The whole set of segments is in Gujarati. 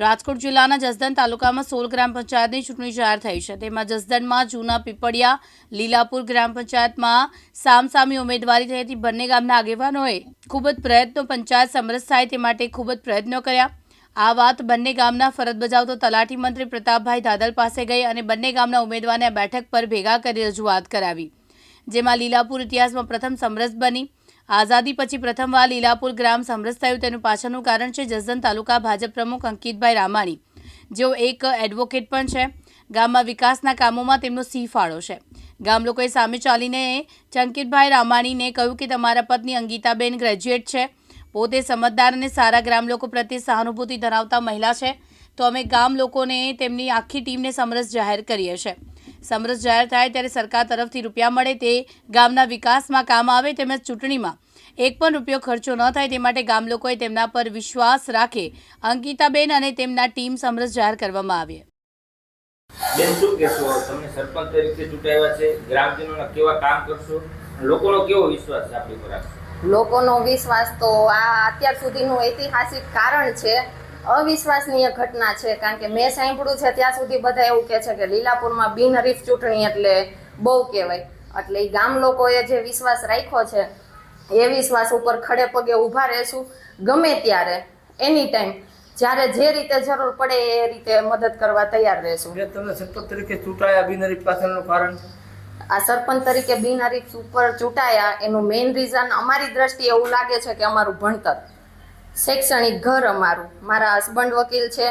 રાજકોટ જિલ્લાના જસદન તાલુકામાં સોળ ગ્રામ પંચાયતની ચૂંટણી જાહેર થઈ છે. તેમાં જસદનમાં જૂના પીપળિયા, લીલાપુર ગ્રામ પંચાયતમાં સામસામી ઉમેદવારી થઈ હતી. બંને ગામના આગેવાનોએ ખૂબ જ પ્રયત્નો પંચાયત સમરસ થાય તે માટે ખૂબ જ પ્રયત્નો કર્યા. આ વાત બંને ગામના ફરજ બજાવતો તલાટી મંત્રી પ્રતાપભાઈ દાદલ પાસે ગઈ અને બંને ગામના ઉમેદવારને બેઠક પર ભેગા કરી રજૂઆત કરાવી. જેમાં લીલાપુર ઇતિહાસમાં પ્રથમ સમરસ બની. આઝાદી પછી પ્રથમવાર લીલાપુર ગ્રામ સમરસ થયું તેનું પાછળનું કારણ છે જસદન તાલુકા ભાજપ પ્રમુખ અંકિતભાઈ રામાણી. જેઓ એક એડવોકેટ પણ છે. ગામમાં વિકાસના કામોમાં તેમનો સિંહ ફાળો છે. ગામ લોકોએ સામે ચાલીને ચંકિતભાઈ રામાણીને કહ્યું કે તમારા પત્ની અંગીતાબેન ગ્રેજ્યુએટ છે. પોતે સમજદાર અને સારા ગ્રામ લોકો પ્રત્યે સહાનુભૂતિ ધરાવતા મહિલા છે. તો અમે ગામ લોકોને તેમની આખી ટીમને સમરસ જાહેર કરીએ છીએ. સમરસ જાહેર થાય ત્યારે સરકાર તરફથી રૂપિયા મળે તે ગામના વિકાસમાં કામ આવે તેમજ ચૂંટણીમાં એક પણ રૂપિયો ખર્ચો ન થાય તે માટે ગામ લોકોએ તેમના પર વિશ્વાસ રાખે. અંકિતાબેન અને તેમના ટીમ સમરસ જાહેર કરવામાં આવી. બેન શું કહેશો? તમને સરપંચ તરીકે ચૂંટાયા છે. ગ્રામજનોના કેવા કામ કરશો? લોકોનો કેવો વિશ્વાસ આપણી પર લોકોનો વિશ્વાસ તો આ અત્યાર સુધીનું ઐતિહાસિક કારણ છે. અવિશ્વસનીય ઘટના છે કારણ કે મેં સાંભળ્યું છે ત્યાં સુધી બધા એવું કહે છે કે લીલાપુરમાં બિનહરીફ ચૂંટણી એટલે બહુ કહેવાય. એટલે એ ગામ લોકોએ જે વિશ્વાસ રાખ્યો છે એ વિશ્વાસ ઉપર ખડે પગે ઊભા રહેશું ગમે ત્યારે એની ટાઈમ જ્યારે જે રીતે જરૂર પડે એ રીતે મદદ કરવા તૈયાર રહેશું. તમે સરપંચ તરીકે ચૂંટાયા બિનહરીફ પાછળનું કારણ? આ સરપંચ તરીકે બિનહરીફ ઉપર ચૂંટાયા એનું મેઇન રીઝન અમારી દ્રષ્ટિએ એવું લાગે છે કે અમારું ભણતર. શૈક્ષણિક ઘર અમારું. મારા હસબન્ડ વકીલ છે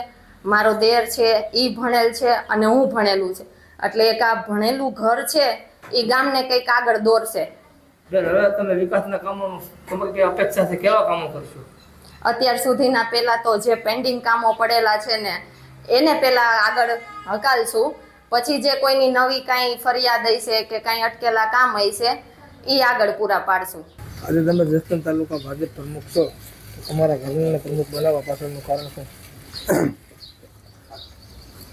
મારો દેર છે એ ભણેલ છે અને હું ભણેલું છે. એટલે એક આ ભણેલું ઘર છે એ ગામને કંઈક આગળ દોરશે. હવે તમે વિકાસના કામોનું તમારી અપેક્ષા છે? કેવા કામો કરશો? અત્યાર સુધીના પહેલાં તો જે પેન્ડિંગ કામો પડેલા છે ને એને પહેલાં આગળ હકાલશું. પછી જે કોઈની નવી કાંઈ ફરિયાદ હશે કે કાંઈ અટકેલા કામ હશે એ આગળ પૂરા પાડશું. આજે તમે જસદણ તાલુકા ભાજપ પ્રમુખ છો. તો તમારા ઘરને પ્રમુખ બનાવવા પાછળનું કારણ છે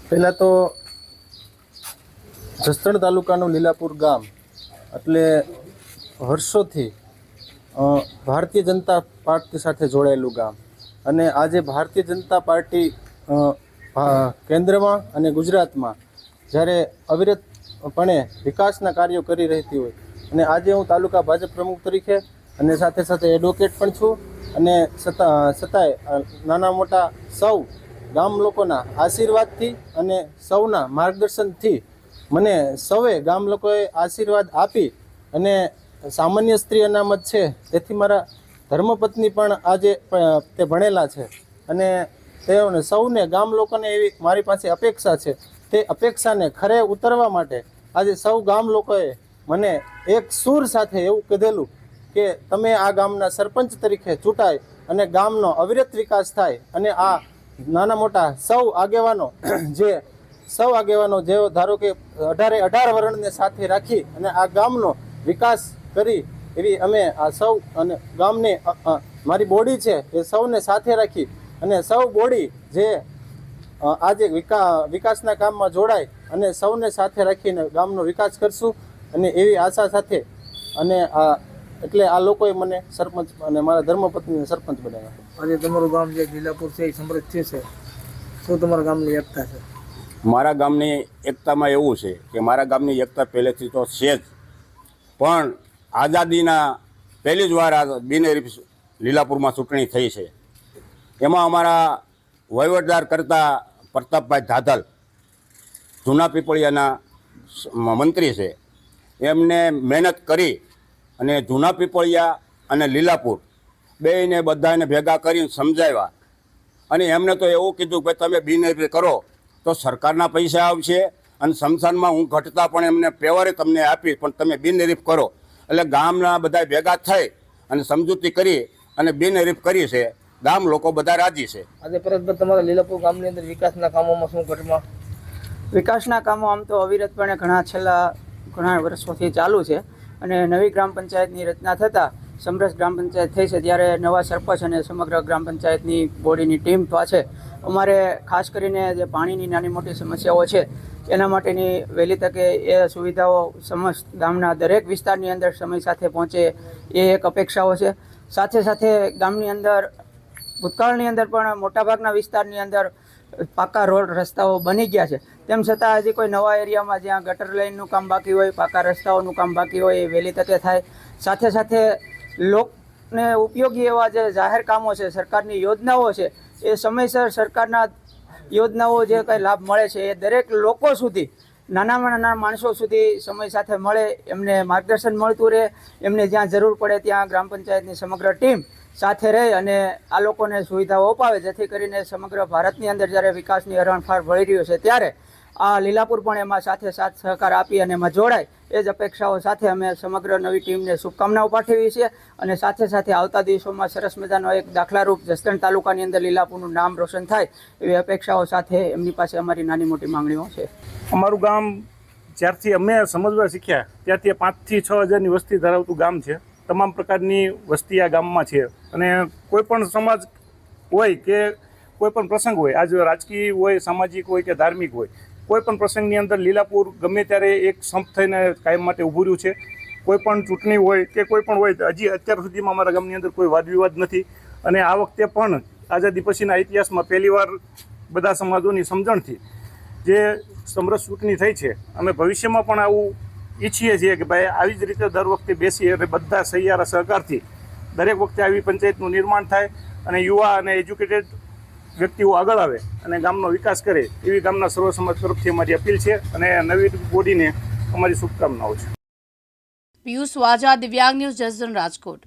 પહેલાં તો જસદણ તાલુકાનું લીલાપુર ગામ એટલે વર્ષોથી ભારતીય જનતા પાર્ટી સાથે જોડાયેલું ગામ. અને આજે ભારતીય જનતા પાર્ટી કેન્દ્રમાં અને ગુજરાતમાં જ્યારે અવિરતપણે વિકાસના કાર્યો કરી રહેતી હોય, અને આજે હું તાલુકા ભાજપ પ્રમુખ તરીકે અને સાથે સાથે એડવોકેટ પણ છું. અને છતાં છતાંય નાના મોટા સૌ ગામ લોકોના આશીર્વાદથી અને સૌના માર્ગદર્શનથી મને સૌએ ગામ લોકોએ આશીર્વાદ આપી અને સામાન્ય સ્ત્રી અનામત છે. તેથી મારા ધર્મપત્ની પણ આજે તે ભણેલા છે. અને તેઓને સૌને ગામ લોકોને એવી મારી પાસે અપેક્ષા છે. તે અપેક્ષાને ખરે ઉતરવા માટે આજે સૌ ગામ લોકોએ મને એક સૂર સાથે એવું કીધેલું કે તમે આ ગામના સરપંચ તરીકે ચૂંટાય અને ગામનો અવિરત વિકાસ થાય અને આ નાના મોટા સૌ આગેવાનો જે સૌ આગેવાનો જેઓ ધારો કે અઢારે અઢાર વર્ણને સાથે રાખી અને આ ગામનો વિકાસ કરી એવી અમે આ સૌ અને ગામને મારી બોડી છે એ સૌને સાથે રાખી અને સૌ બોડી જે આજે વિકા, વિકાસના કામમાં જોડાય અને સૌને સાથે રાખીને ગામનો વિકાસ કરશું અને એવી આશા સાથે અને આ એટલે આ લોકોએ મને સરપંચ અને મારા ધર્મપત્નીને સરપંચ બનાવ્યા. આજે તમારું ગામ જે લીલાપુર છે એ સમૃદ્ધ થયું છે. શું તમારા ગામની એકતા છે? મારા ગામની એકતામાં એવું છે કે મારા ગામની એકતા પહેલેથી તો છે જ. પણ આઝાદીના પહેલી જ વાર આ બિનહરીફ લીલાપુરમાં ચૂંટણી થઈ છે. એમાં અમારા વહીવટદાર કરતા પ્રતાપભાઈ ધાધલ જૂના પીપળિયાના મંત્રી છે. એમને મહેનત કરી અને જૂના પીપળિયા અને લીલાપુર બેને બધાને ભેગા કરીને સમજાવ્યા. અને એમને તો એવું કીધું કે તમે બિનહરીફ કરો તો સરકારના પૈસા આવશે અને સમસાનમાં હું ઘટતા પણ એમને પેવરે તમને આપીશ પણ તમે બિનહરીફ કરો. એટલે ગામના બધા ભેગા થઈ અને સમજૂતી કરી અને બિનહરીફ કરી છે. ગામ લોકો બધા રાજી છે. આજે પરતભાઈ તમારા લીલાપુર ગામની અંદર વિકાસના કામોમાં શું ઘટમાં? વિકાસના કામો આમ તો અવિરતપણે ઘણા છેલ્લા ઘણા વર્ષોથી ચાલુ છે. અને નવી ગ્રામ પંચાયતની રચના થતાં સમરસ ગ્રામ પંચાયત થઈ છે ત્યારે નવા સરપંચ અને સમગ્ર ગ્રામ પંચાયતની બોડીની ટીમ પાસે અમારે ખાસ કરીને જે પાણીની નાની મોટી સમસ્યાઓ છે, એના માટેની વહેલી તકે એ સુવિધાઓ સમસ્ત ગામના દરેક વિસ્તારની અંદર સમય સાથે પહોંચે એ એક અપેક્ષાઓ છે. સાથે સાથે ગામની અંદર ભૂતકાળની અંદર પણ મોટાભાગના વિસ્તારની અંદર પાકા રોડ રસ્તાઓ બની ગયા છે. તેમ છતાં હજી કોઈ નવા એરિયામાં જ્યાં ગટર લાઇનનું કામ બાકી હોય, પાકા રસ્તાઓનું કામ બાકી હોય, એ વહેલી તકે થાય. સાથે સાથે લોકને ઉપયોગી એવા જે જાહેર કામો છે, સરકારની યોજનાઓ છે, એ સમયસર સરકારના યોજનાઓ જે કંઈ લાભ મળે છે, એ દરેક લોકો સુધી નાનામાં નાના માણસો સુધી સમય સાથે મળે, એમને માર્ગદર્શન મળતું રહે, એમને જ્યાં જરૂર પડે ત્યાં ગ્રામ પંચાયતની સમગ્ર ટીમ સાથે રહે અને આ લોકોને સુવિધાઓ અપાવે, જેથી કરીને સમગ્ર ભારતની અંદર જ્યારે વિકાસની હરણફાળ વળી રહ્યો છે ત્યારે આ લીલાપુર પણ એમાં સાથે સાથ સહકાર આપી અને એમાં જોડાય, એ જ અપેક્ષાઓ સાથે અમે સમગ્ર નવી ટીમને શુભકામનાઓ પાઠવી છીએ અને સાથે સાથે આવતા દિવસોમાં સરસ મજાનો એક દાખલારૂપ જસદણ તાલુકાની અંદર લીલાપુરનું નામ રોશન થાય, એવી અપેક્ષાઓ સાથે એમની પાસે અમારી નાની મોટી માંગણીઓ છે. અમારું ગામ જ્યારથી અમે સમજવા શીખ્યા, ત્યારથી પાંચથી છ હજારની વસ્તી ધરાવતું ગામ છે. તમામ પ્રકારની વસ્તી આ ગામમાં છે. અને કોઈપણ સમાજ હોય કે કોઈ પણ પ્રસંગ હોય, આજ રાજકીય હોય, સામાજિક હોય કે ધાર્મિક હોય કોઈ પણ પ્રસંગની અંદર લીલાપુર ગમે ત્યારે એક સંપ થઈને કાયમ માટે ઊભું રહ્યું છે. કોઈ પણ ચૂંટણી હોય કે કોઈ પણ હોય, હજી અત્યાર સુધીમાં અમારા ગામની અંદર કોઈ વાદ વિવાદ નથી. અને આ વખતે પણ આઝાદી પછીના ઇતિહાસમાં પહેલીવાર બધા સમાજોની સમજણથી જે સમરસ ચૂંટણી થઈ છે, અમે ભવિષ્યમાં પણ આવું ઈચ્છીએ છીએ કે ભાઈ આવી જ રીતે દર વખતે બેસી અને બધા સહિયારા સહકારથી દરેક વખતે આવી પંચાયતનું નિર્માણ થાય અને યુવા અને એજ્યુકેટેડ વ્યક્તિઓ આગળ આવે અને ગામનો વિકાસ કરે, એવી ગામના સર્વ સમાજ તરફથી અમારી અપીલ છે અને નવી બોડીને અમારી શુભકામનાઓ છે. પિયુષ વાજા, દિવ્યાંગ ન્યૂઝ જસદન રાજકોટ.